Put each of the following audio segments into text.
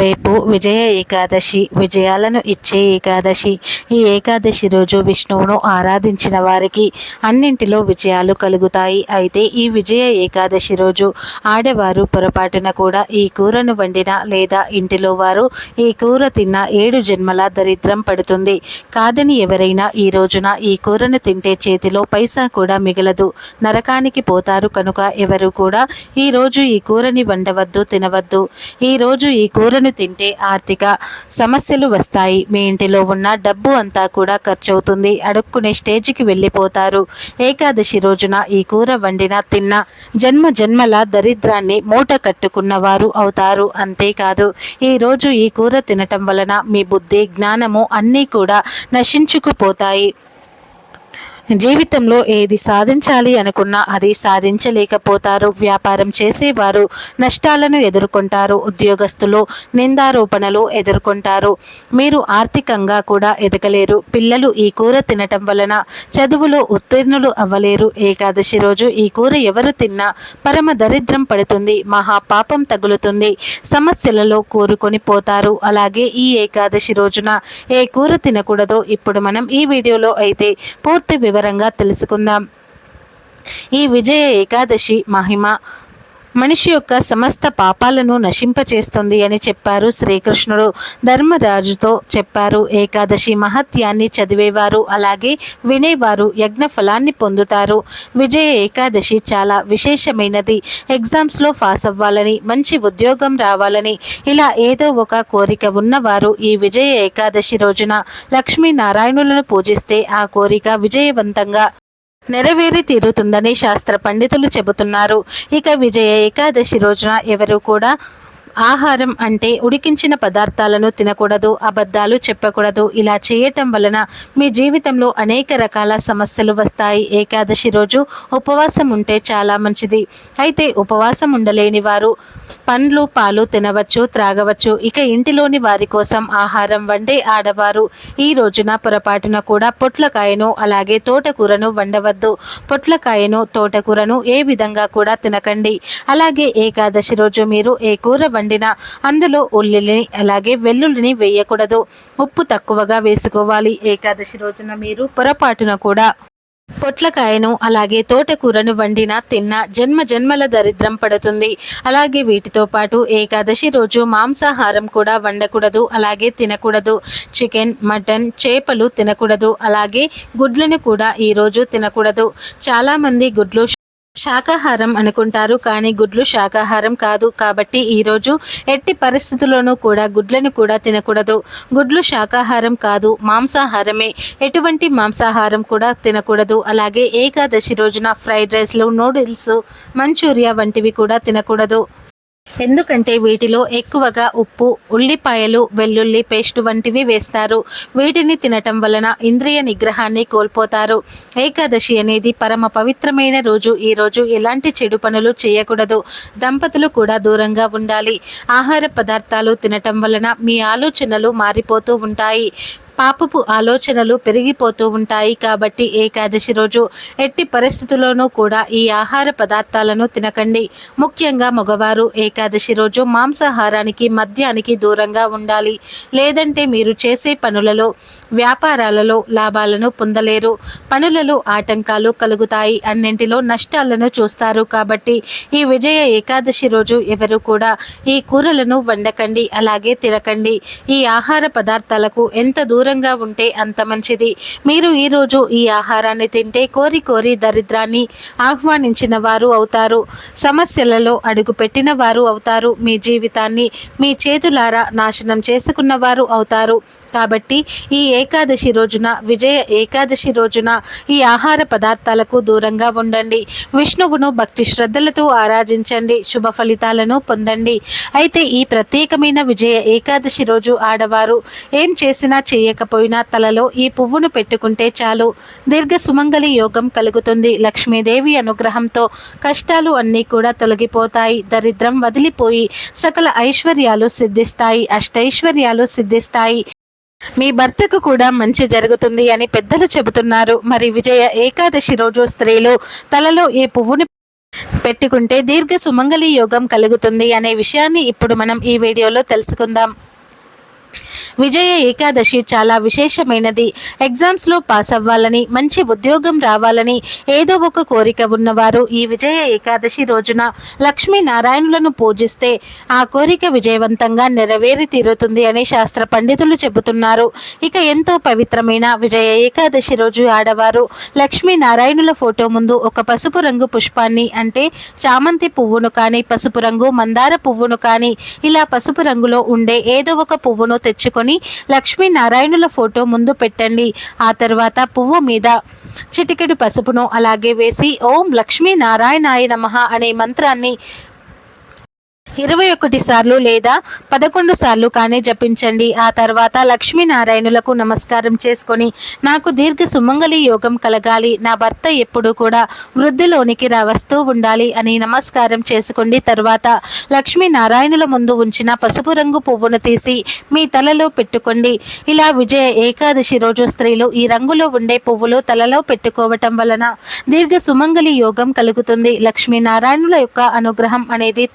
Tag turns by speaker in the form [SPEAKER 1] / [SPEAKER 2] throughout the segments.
[SPEAKER 1] రేపు విజయ ఏకాదశి విజయాలను ఇచ్చే ఏకాదశి. ఈ ఏకాదశి రోజు విష్ణువును ఆరాధించిన వారికి అన్నింటిలో విజయాలు కలుగుతాయి. అయితే ఈ విజయ ఏకాదశి రోజు ఆడవారు పొరపాటున కూడా ఈ కూరను వండిన లేదా ఇంటిలో వారు ఈ కూర తిన్న ఏడు జన్మల దరిద్రం పడుతుంది. కాదని ఎవరైనా ఈ రోజున ఈ కూరను తింటే చేతిలో పైసా కూడా మిగలదు. నరకానికి పోతారు కనుక ఎవరు కూడా ఈ రోజు ఈ కూరని వండవద్దు తినవద్దు. ఈ రోజు ఈ కూరను తింటే ఆర్థిక సమస్యలు వస్తాయి. మీ ఇంటిలో ఉన్న డబ్బు అంతా కూడా ఖర్చు అవుతుంది అడుక్కునే స్టేజ్కి వెళ్ళిపోతారు. ఏకాదశి రోజున ఈ కూర వండిన తిన్న జన్మ జన్మల దరిద్రాన్ని మూట కట్టుకున్న వారు అవుతారు. అంతేకాదు ఈరోజు ఈ కూర తినటం వలన మీ బుద్ధి జ్ఞానము అన్నీ కూడా నశించుకుపోతాయి. జీవితంలో ఏది సాధించాలి అనుకున్నా అది సాధించలేకపోతారు. వ్యాపారం చేసేవారు నష్టాలను ఎదుర్కొంటారు. ఉద్యోగస్తులు నిందారోపణలు ఎదుర్కొంటారు. మీరు ఆర్థికంగా కూడా ఎదగలేరు. పిల్లలు ఈ కూర తినటం వలన చదువులో ఉత్తీర్ణులు అవ్వలేరు. ఏకాదశి రోజు ఈ కూర ఎవరు తిన్నా పరమ దరిద్రం పడుతుంది. మహా పాపం తగులుతుంది. సమస్యలలో కోరుకొని పోతారు. అలాగే ఈ ఏకాదశి రోజున ఏ కూర తినకూడదో ఇప్పుడు మనం ఈ వీడియోలో అయితే పూర్తి వివరంగా తెలుసుకుందాం. ఈ విజయ ఏకాదశి మహిమ మనిషి యొక్క సమస్త పాపాలను నశింపచేస్తుంది అని చెప్పారు శ్రీకృష్ణుడు. ధర్మరాజుతో చెప్పారు. ఏకాదశి మహత్యాన్ని చదివేవారు అలాగే వినేవారు యజ్ఞ ఫలాన్ని పొందుతారు. విజయ ఏకాదశి చాలా విశేషమైనది. ఎగ్జామ్స్లో పాస్ అవ్వాలని మంచి ఉద్యోగం రావాలని ఇలా ఏదో ఒక కోరిక ఉన్నవారు ఈ విజయ ఏకాదశి రోజున లక్ష్మీనారాయణులను పూజిస్తే ఆ కోరిక విజయవంతంగా నెరవేరి తీరుతుందని శాస్త్ర పండితులు చెబుతున్నారు. ఇక విజయ ఏకాదశి రోజున ఎవరు కూడా ఆహారం అంటే ఉడికించిన పదార్థాలను తినకూడదు అబద్ధాలు చెప్పకూడదు. ఇలా చేయటం వలన మీ జీవితంలో అనేక రకాల సమస్యలు వస్తాయి. ఏకాదశి రోజు ఉపవాసం ఉంటే చాలా మంచిది. అయితే ఉపవాసం ఉండలేని వారు పండ్లు పాలు తినవచ్చు త్రాగవచ్చు. ఇక ఇంటిలోని వారి కోసం ఆహారం వండే ఆడవారు ఈ రోజున పొరపాటున కూడా పొట్లకాయను అలాగే తోటకూరను వండవద్దు. పొట్లకాయను తోటకూరను ఏ విధంగా కూడా తినకండి. అలాగే ఏకాదశి రోజు మీరు ఏ కూర వండిన అందులో ఉల్లిని అలాగే వెల్లుల్లిని వేయకూడదు. ఉప్పు తక్కువగా వేసుకోవాలి. ఏకాదశి రోజున మీరు పొరపాటున కూడా పొట్లకాయను అలాగే తోటకూరను వండిన తిన్న జన్మ జన్మల దరిద్రం పడుతుంది. అలాగే వీటితో పాటు ఏకాదశి రోజు మాంసాహారం కూడా వండకూడదు. అలాగే తినకూడదు. చికెన్ మటన్ చేపలు తినకూడదు. అలాగే గుడ్లను కూడా ఈరోజు తినకూడదు. చాలామంది గుడ్లు శాకాహారం అనుకుంటారు కానీ గుడ్లు శాకాహారం కాదు. కాబట్టి ఈరోజు ఎట్టి పరిస్థితుల్లోనూ కూడా గుడ్లను కూడా తినకూడదు. గుడ్లు శాకాహారం కాదు మాంసాహారమే. ఎటువంటి మాంసాహారం కూడా తినకూడదు. అలాగే ఏకాదశి రోజున ఫ్రైడ్ రైస్లు నూడిల్స్ మంచూరియా వంటివి కూడా తినకూడదు. ఎందుకంటే వీటిలో ఎక్కువగా ఉప్పు ఉల్లిపాయలు వెల్లుల్లి పేస్ట్ వంటివి వేస్తారు. వీటిని తినటం వలన ఇంద్రియ నిగ్రహాన్ని కోల్పోతారు. ఏకాదశి అనేది పరమ పవిత్రమైన రోజు. ఈ రోజు ఎలాంటి చెడు పనులు చేయకూడదు. దంపతులు కూడా దూరంగా ఉండాలి. ఆహార పదార్థాలు తినటం వలన మీ ఆలోచనలు మారిపోతూ ఉంటాయి. పాపపు ఆలోచనలు పెరిగిపోతూ ఉంటాయి కాబట్టి ఏకాదశి రోజు ఎట్టి పరిస్థితుల్లోనూ కూడా ఈ ఆహార పదార్థాలను తినకండి. ముఖ్యంగా మగవారు ఏకాదశి రోజు మాంసాహారానికి మద్యానికి దూరంగా ఉండాలి. లేదంటే మీరు చేసే పనులలో వ్యాపారాలలో లాభాలను పొందలేరు. పనులలో ఆటంకాలు కలుగుతాయి. అన్నింటిలో నష్టాలను చూస్తారు కాబట్టి ఈ విజయ ఏకాదశి రోజు ఎవరు కూడా ఈ కూరలను వండకండి. అలాగే తినకండి. ఈ ఆహార పదార్థాలకు ఎంత దూరం దూరంగా ఉంటే అంత మంచిది. మీరు ఈరోజు ఈ ఆహారాన్ని తింటే కోరి కోరి దరిద్రాన్ని ఆహ్వానించిన వారు అవుతారు. సమస్యలలో అడుగుపెట్టిన వారు అవుతారు. మీ జీవితాన్ని మీ చేతులారా నాశనం చేసుకున్న వారు అవుతారు. కాబట్టి ఈ ఏకాదశి రోజున విజయ ఏకాదశి రోజున ఈ ఆహార పదార్థాలకు దూరంగా ఉండండి. విష్ణువును భక్తి శ్రద్ధలతో ఆరాధించండి. శుభ ఫలితాలను పొందండి. అయితే ఈ ప్రత్యేకమైన విజయ ఏకాదశి రోజు ఆడవారు ఏం చేసినా చేయకపోయినా తలలో ఈ పువ్వును పెట్టుకుంటే చాలు. దీర్ఘ సుమంగళి యోగం కలుగుతుంది. లక్ష్మీదేవి అనుగ్రహంతో కష్టాలు అన్నీ కూడా తొలగిపోతాయి. దరిద్రం వదిలిపోయి సకల ఐశ్వర్యాలు సిద్ధిస్తాయి. అష్టైశ్వర్యాలు సిద్ధిస్తాయి. మీ భర్తకు కూడా మంచి జరుగుతుంది అని పెద్దలు చెబుతున్నారు. మరి విజయ ఏకాదశి రోజు స్త్రీలు తలలో ఈ పువ్వుని పెట్టుకుంటే దీర్ఘ సుమంగళి యోగం కలుగుతుంది అనే విషయాన్ని ఇప్పుడు మనం ఈ వీడియోలో తెలుసుకుందాం. విజయ ఏకాదశి చాలా విశేషమైనది. ఎగ్జామ్స్లో పాస్ అవ్వాలని మంచి ఉద్యోగం రావాలని ఏదో ఒక కోరిక ఉన్నవారు ఈ విజయ ఏకాదశి రోజున లక్ష్మీ నారాయణులను పూజిస్తే ఆ కోరిక విజయవంతంగా నెరవేరి తీరుతుంది అని శాస్త్ర పండితులు చెబుతున్నారు. ఇక ఎంతో పవిత్రమైన విజయ ఏకాదశి రోజు ఆడవారు లక్ష్మీ నారాయణుల ఫోటో ముందు ఒక పసుపు రంగు పుష్పాన్ని అంటే చామంతి పువ్వును కానీ పసుపు రంగు మందార పువ్వును కానీ ఇలా పసుపు రంగులో ఉండే ఏదో ఒక పువ్వును తెచ్చుకొని లక్ష్మీనారాయణుల ఫోటో ముందు పెట్టండి. ఆ తర్వాత పువ్వు మీద చిటికెడు పసుపును అలాగే వేసి ఓం లక్ష్మీ నారాయణాయ అనే మంత్రాన్ని ఇరవై ఒకటి సార్లు లేదా పదకొండు సార్లు కానీ జపించండి. ఆ తర్వాత లక్ష్మీనారాయణులకు నమస్కారం చేసుకొని నాకు దీర్ఘ సుమంగళి యోగం కలగాలి. నా భర్త ఎప్పుడూ కూడా వృద్ధిలోనికి రా వస్తూ ఉండాలి అని నమస్కారం చేసుకోండి తర్వాత లక్ష్మీనారాయణుల ముందు ఉంచిన పసుపు రంగు పువ్వును తీసి మీ తలలో పెట్టుకోండి. ఇలా విజయ ఏకాదశి రోజు స్త్రీలు ఈ రంగులో ఉండే పువ్వులు తలలో పెట్టుకోవటం వలన దీర్ఘ సుమంగళి యోగం కలుగుతుంది. లక్ష్మీనారాయణుల యొక్క అనుగ్రహం అనేది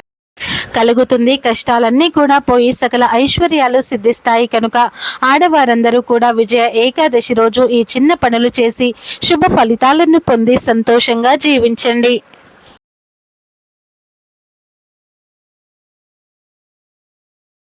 [SPEAKER 1] కలుగుతుంది. కష్టాలన్నీ కూడా పోయి సకల ఐశ్వర్యాలు సిద్ధిస్తాయి. కనుక ఆడవారందరూ కూడా విజయ ఏకాదశి రోజు ఈ చిన్న పనులు చేసి శుభ ఫలితాలను పొంది సంతోషంగా జీవించండి.